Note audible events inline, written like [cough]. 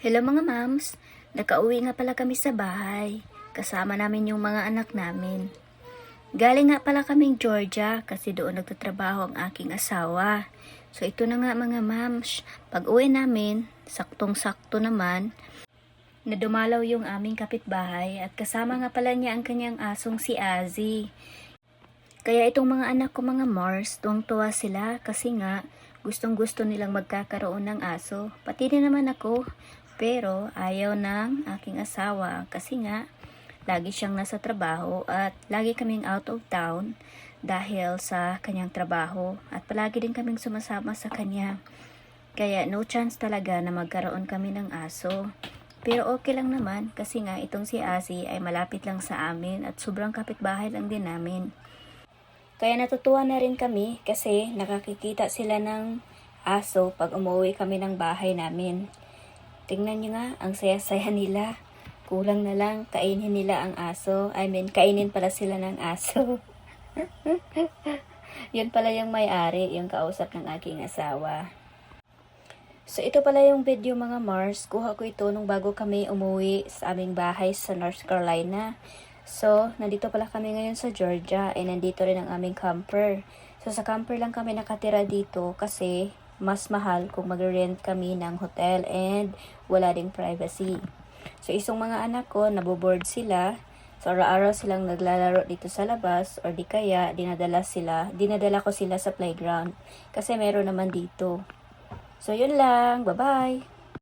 Hello mga mams, nakauwi nga pala kami sa bahay. Kasama namin yung mga anak namin. Galing nga pala kaming Georgia kasi doon nagtatrabaho ang aking asawa. So ito na nga mga mams, pag uwi namin, saktong-sakto naman, na dumalaw yung aming kapitbahay at kasama nga pala niya ang kanyang asong si Azzy. Kaya itong mga anak ko mga Mars, tuwang-tuwa sila kasi nga gustong gusto nilang magkakaroon ng aso. Pati din naman ako, pero ayaw ng aking asawa kasi nga lagi siyang nasa trabaho at lagi kaming out of town dahil sa kanyang trabaho at palagi din kaming sumasama sa kanya. Kaya no chance talaga na magkaroon kami ng aso. Pero okay lang naman kasi nga itong si Asi ay malapit lang sa amin at sobrang kapitbahay lang din namin. Kaya natutuwa na rin kami kasi nakakikita sila ng aso pag umuwi kami ng bahay namin. Tingnan nyo nga, ang saya-saya nila. Kulang na lang, kainin nila ang aso. I mean, kainin pala sila ng aso. [laughs] Yun pala yung may-ari, yung kausap ng aking asawa. So, ito pala yung video mga Mars. Kuha ko ito nung bago kami umuwi sa aming bahay sa North Carolina. So, nandito pala kami ngayon sa Georgia. Eh, nandito rin ang aming camper. So, sa camper lang kami nakatira dito kasi mas mahal kung mag-rent kami ng hotel and wala ding privacy. So, isang mga anak ko, naboboard sila. So, araw-araw silang naglalaro dito sa labas or di kaya dinadala sila, dinadala ko sila sa playground kasi meron naman dito. So, yun lang. Bye-bye!